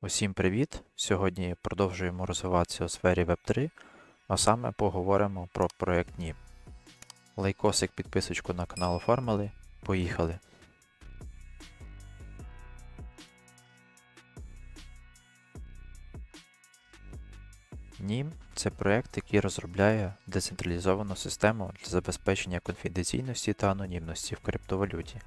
Усім привіт! Сьогодні продовжуємо розвиватися у сфері Web3, а саме поговоримо про проект NIM. Лайкосик, підписочку на канал оформили. Поїхали! NIM – це проект, який розробляє децентралізовану систему для забезпечення конфіденційності та анонімності в криптовалюті.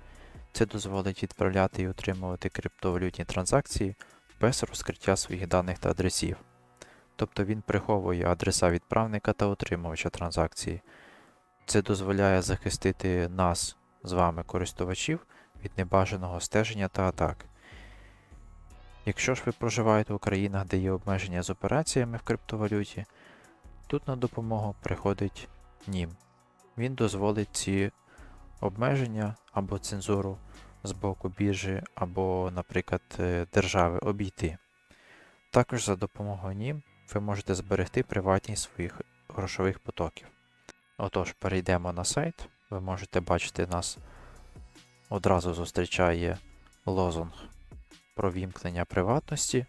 Це дозволить відправляти і отримувати криптовалютні транзакції без розкриття своїх даних та адресів. Тобто він приховує адреса відправника та отримувача транзакції. Це дозволяє захистити нас з вами, користувачів, від небажаного стеження та атак. Якщо ж ви проживаєте у країнах, де є обмеження з операціями в криптовалюті, тут на допомогу приходить NIM. Він дозволить ці обмеження або цензуру з боку біржі або, наприклад, е, держави обійти. Також за допомогою NIM ви можете зберегти приватність своїх грошових потоків. Отож, перейдемо на сайт. Ви можете бачити, нас одразу зустрічає лозунг про вімкнення приватності.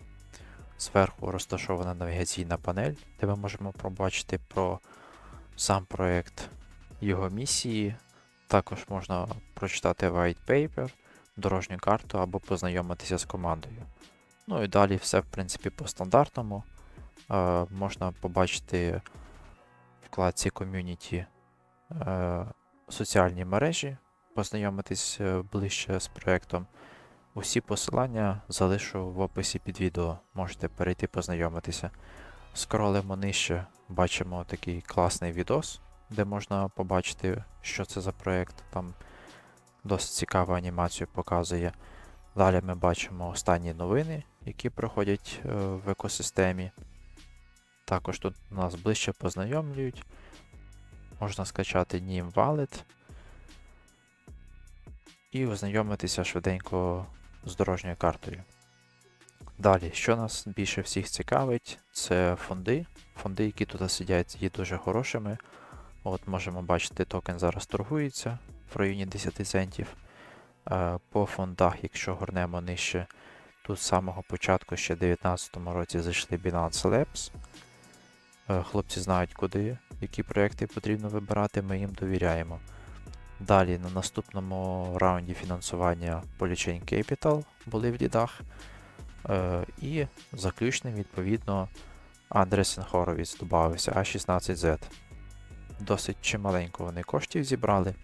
Зверху розташована навігаційна панель, де ми можемо побачити про сам проект, його місії. Також можна прочитати white paper, дорожню карту або познайомитися з командою. Ну і далі все, в принципі, по стандартному. Е, можна побачити в вкладці Community е, соціальні мережі, познайомитись е, ближче з проєктом. Усі посилання залишу в описі під відео, можете перейти познайомитися. Скролимо нижче, бачимо такий класний відос, де можна побачити, що це за проєкт. Там досить цікаву анімацію показує. Далі ми бачимо останні новини, які проходять е, в екосистемі. Також тут нас ближче познайомлюють. Можна скачати NIM Wallet і ознайомитися швиденько з дорожньою картою. Далі, що нас більше всіх цікавить, це фонди. Фонди, які тут сидять, є дуже хорошими. От Можемо бачити, токен зараз торгується в районі 10 центів. Е, По фондах, якщо горнемо нижче, тут з самого початку ще в 2019 році зайшли Binance Labs. Е, Хлопці знають, куди, які проекти потрібно вибирати, ми їм довіряємо. Далі на наступному раунді фінансування Polychain Capital були в лідах. Е, І заключним, відповідно, Andresen Horowitz додався A16Z. Досить чималенько вони коштів зібрали.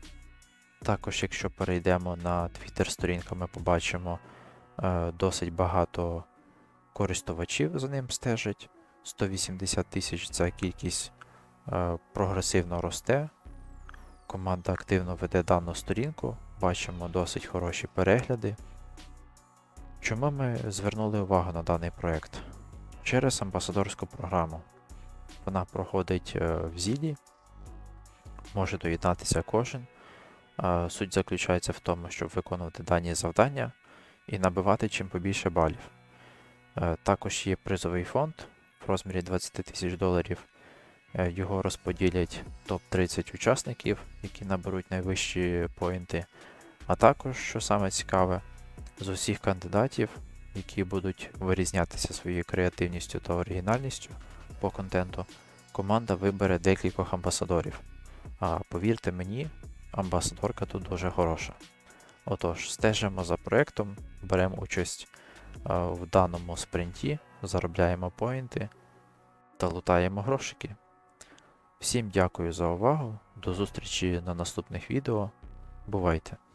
Також, якщо перейдемо на Twitter сторінку, ми побачимо е, досить багато користувачів за ним стежать. 180 тисяч ця кількість е, прогресивно росте. Команда активно веде дану сторінку, бачимо досить хороші перегляди. Чому ми звернули увагу на даний проєкт? Через амбасадорську програму. Вона проходить е, в Зілі, може доєднатися кожен. Суть заключається в тому, щоб виконувати дані завдання і набивати чим побільше балів. Е, Також є призовий фонд в розмірі 20 тисяч доларів. Е, Його розподілять топ-30 учасників, які наберуть найвищі поінти. А також, що саме цікаве, з усіх кандидатів, які будуть вирізнятися своєю креативністю та оригінальністю по контенту, команда вибере декількох амбасадорів. А повірте мені, амбасадорка тут дуже хороша. Отож, стежимо за проектом, беремо участь е, в даному спринті, заробляємо поінти та лутаємо грошики. Всім дякую за увагу. До зустрічі на наступних відео. Бувайте!